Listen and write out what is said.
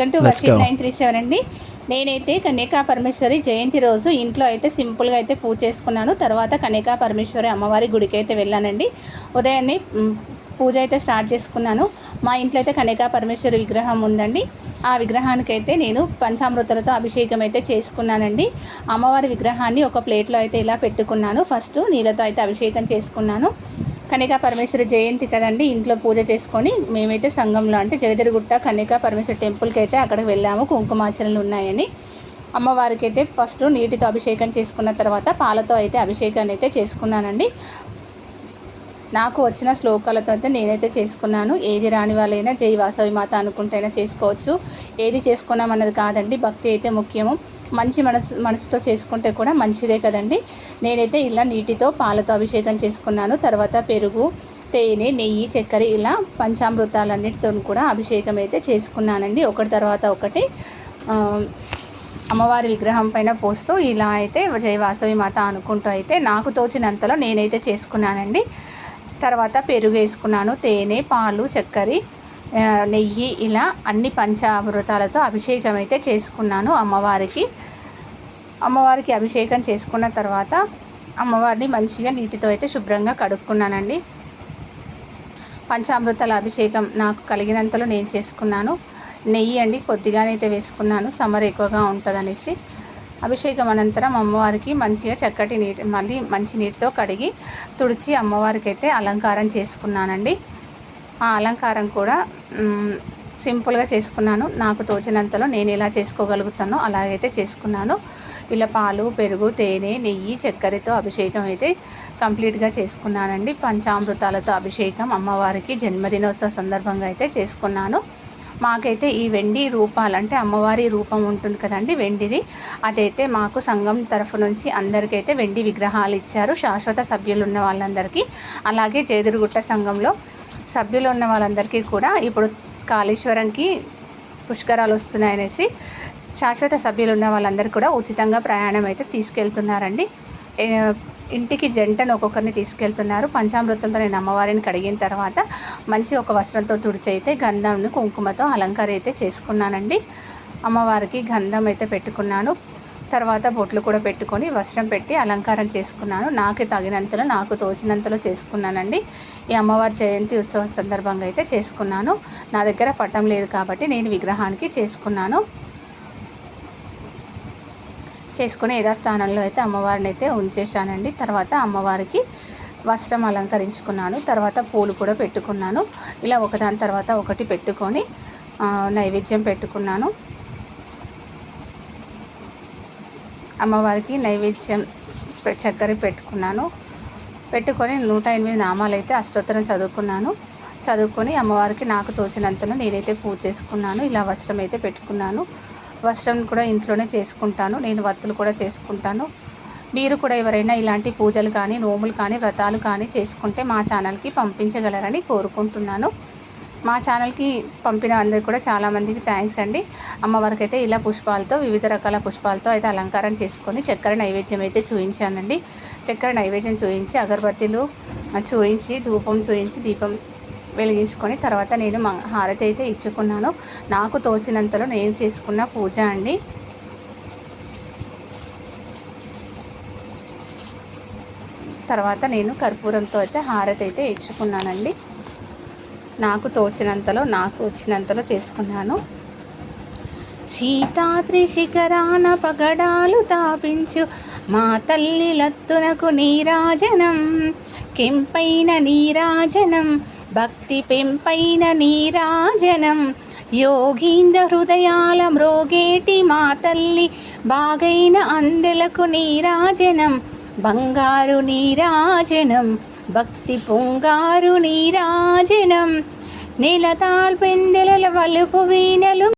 Welcome to worship nine three seven అండి. నేనైతే కన్యకా పరమేశ్వరి జయంతి రోజు ఇంట్లో అయితే సింపుల్గా అయితే పూజ చేసుకున్నాను. తర్వాత కన్యకా పరమేశ్వరి అమ్మవారి గుడికి అయితే వెళ్ళానండి. ఉదయాన్నే పూజ అయితే స్టార్ట్ చేసుకున్నాను. మా ఇంట్లో అయితే కన్యకా పరమేశ్వరి విగ్రహం ఉందండి. ఆ విగ్రహానికి అయితే నేను పంచామృతాలతో అభిషేకం అయితే చేసుకున్నానండి. అమ్మవారి విగ్రహాన్ని ఒక ప్లేట్లో అయితే ఇలా పెట్టుకున్నాను. ఫస్ట్ నీళ్ళతో అయితే అభిషేకం చేసుకున్నాను. కనికా పరమేశ్వర జయంతి కదండి ఇంట్లో పూజ చేసుకొని మేమైతే సంఘంలో అంటే జగదిరిగుట్ట కనికా పరమేశ్వర టెంపుల్కి అయితే అక్కడికి వెళ్ళాము. కుంకుమాచరణలు ఉన్నాయని. అమ్మవారికి అయితే ఫస్ట్ నీటితో అభిషేకం చేసుకున్న తర్వాత పాలతో అయితే అభిషేకాన్ని అయితే చేసుకున్నానండి. నాకు వచ్చిన శ్లోకాలతో అయితే నేనైతే చేసుకున్నాను. ఏది రాని వాళ్ళైనా జై వాసవి మాత అనుకుంటైనా చేసుకోవచ్చు. ఏది చేసుకున్నాం అన్నది కాదండి భక్తి అయితే ముఖ్యము. మంచి మనసు మనసుతో చేసుకుంటే కూడా మంచిదే కదండి. నేనైతే ఇలా నీటితో పాలతో అభిషేకం చేసుకున్నాను. తర్వాత పెరుగు తేనె నెయ్యి చక్కెర ఇలా పంచామృతాలన్నిటితో కూడా అభిషేకం అయితే చేసుకున్నానండి. ఒకటి తర్వాత ఒకటి అమ్మవారి విగ్రహం పైన పోస్తూ ఇలా అయితే జై వాసవి మాత అనుకుంటూ అయితే నాకు తోచినంతలో నేనైతే చేసుకున్నానండి. తర్వాత పెరుగు వేసుకున్నాను. తేనె పాలు చక్కెర నెయ్యి ఇలా అన్ని పంచామృతాలతో అభిషేకం అయితే చేసుకున్నాను అమ్మవారికి. అమ్మవారికి అభిషేకం చేసుకున్న తర్వాత అమ్మవారిని మంచిగా నీటితో అయితే శుభ్రంగా కడుక్కున్నానండి. పంచామృతాల అభిషేకం నాకు కలిగినంతలో నేను చేసుకున్నాను. నెయ్యి అండి కొద్దిగానైతే వేసుకున్నాను. సమ్మర్ ఎక్కువగా ఉంటుందనేసి. అభిషేకం అనంతరం అమ్మవారికి మంచిగా చక్కటి నీటి మళ్ళీ మంచి నీటితో కడిగి తుడిచి అమ్మవారికి అయితే అలంకారం చేసుకున్నానండి. ఆ అలంకారం కూడా సింపుల్గా చేసుకున్నాను. నాకు తోచినంతలో నేను ఎలా చేసుకోగలుగుతానో అలాగైతే చేసుకున్నాను. ఇలా పాలు పెరుగు తేనె నెయ్యి చక్కెరతో అభిషేకం అయితే కంప్లీట్గా చేసుకున్నానండి. పంచామృతాలతో అభిషేకం అమ్మవారికి జన్మదినోత్సవ సందర్భంగా అయితే చేసుకున్నాను. మాకైతే ఈ వెండి రూపాలంటే అమ్మవారి రూపం ఉంటుంది కదండి వెండిది. అదైతే మాకు సంఘం తరఫు నుంచి అందరికైతే వెండి విగ్రహాలు ఇచ్చారు. శాశ్వత సభ్యులు ఉన్న వాళ్ళందరికీ అలాగే చేదురుగుట్ట సంఘంలో సభ్యులు ఉన్న వాళ్ళందరికీ కూడా ఇప్పుడు కాళేశ్వరంకి పుష్కరాలు వస్తున్నాయనేసి శాశ్వత సభ్యులు ఉన్న వాళ్ళందరికీ కూడా ఉచితంగా ప్రయాణం అయితే తీసుకెళ్తున్నారండి. ఇంటికి జంటను ఒక్కొక్కరిని తీసుకెళ్తున్నారు. పంచామృతంతో నేను అమ్మవారిని కడిగిన తర్వాత మంచి ఒక వస్త్రంతో తుడిచి అయితే గంధంను కుంకుమతో అలంకారం అయితే చేసుకున్నానండి. అమ్మవారికి గంధం అయితే పెట్టుకున్నాను. తర్వాత బొట్లు కూడా పెట్టుకొని వస్త్రం పెట్టి అలంకారం చేసుకున్నాను. నాకు తగినంతలో నాకు తోచినంతలో చేసుకున్నానండి. ఈ అమ్మవారి జయంతి ఉత్సవం సందర్భంగా అయితే చేసుకున్నాను. నా దగ్గర పట్టం లేదు కాబట్టి నేను విగ్రహానికి చేసుకున్నాను. చేసుకుని యథాస్థానంలో అయితే అమ్మవారిని అయితే ఉంచేశానండి. తర్వాత అమ్మవారికి వస్త్రం అలంకరించుకున్నాను. తర్వాత పూలు కూడా పెట్టుకున్నాను. ఇలా ఒకదాని తర్వాత ఒకటి పెట్టుకొని నైవేద్యం పెట్టుకున్నాను. అమ్మవారికి నైవేద్యం పె- చక్కెర పెట్టుకున్నాను. పెట్టుకొని నూట ఎనిమిది నామాలు అయితే అష్టోత్తరం చదువుకున్నాను. చదువుకొని అమ్మవారికి నాకు తోచినంతలో నేనైతే పూజ చేసుకున్నాను. ఇలా వస్త్రం అయితే పెట్టుకున్నాను. వస్త్రం కూడా ఇంట్లోనే చేసుకుంటాను. నేను వత్తులు కూడా చేసుకుంటాను. మీరు కూడా ఎవరైనా ఇలాంటి పూజలు కానీ నోములు కానీ వ్రతాలు కానీ చేసుకుంటే మా ఛానల్కి పంపించగలరని కోరుకుంటున్నాను. మా ఛానల్కి పంపిన అందరికి కూడా చాలామందికి థ్యాంక్స్ అండి. అమ్మవారికి అయితే ఇలా పుష్పాలతో వివిధ రకాల పుష్పాలతో అయితే అలంకారం చేసుకొని చక్కెర నైవేద్యం అయితే చూపించానండి. చక్కెర నైవేద్యం చూపించి అగరబత్తీలు చూపించి ధూపం చూపించి దీపం వెలిగించుకొని తర్వాత నేను మ- హారతి అయితే ఇచ్చుకున్నాను. నాకు తోచినంతలో నేను చేసుకున్న పూజ అండి. తర్వాత నేను కర్పూరంతో అయితే హారతి అయితే ఇచ్చుకున్నానండి. నాకు తోచినంతలో నాకు వచ్చినంతలో చేసుకున్నాను. సీతాద్రి శిఖరాన పగడాలు తాపించు మా తల్లి లత్తునకు నీరాజనం కెంపైన నీరాజనం భక్తి పెంపైన నీరాజనం. యోగీంద్ర హృదయాల మ్రోగేటి మా తల్లి బాగైన అందెలకు నీరాజనం. బంగారు నీరాజనం భక్తి పొంగారు నీరాజనం. నీలతాల్ వలుపు వీణలు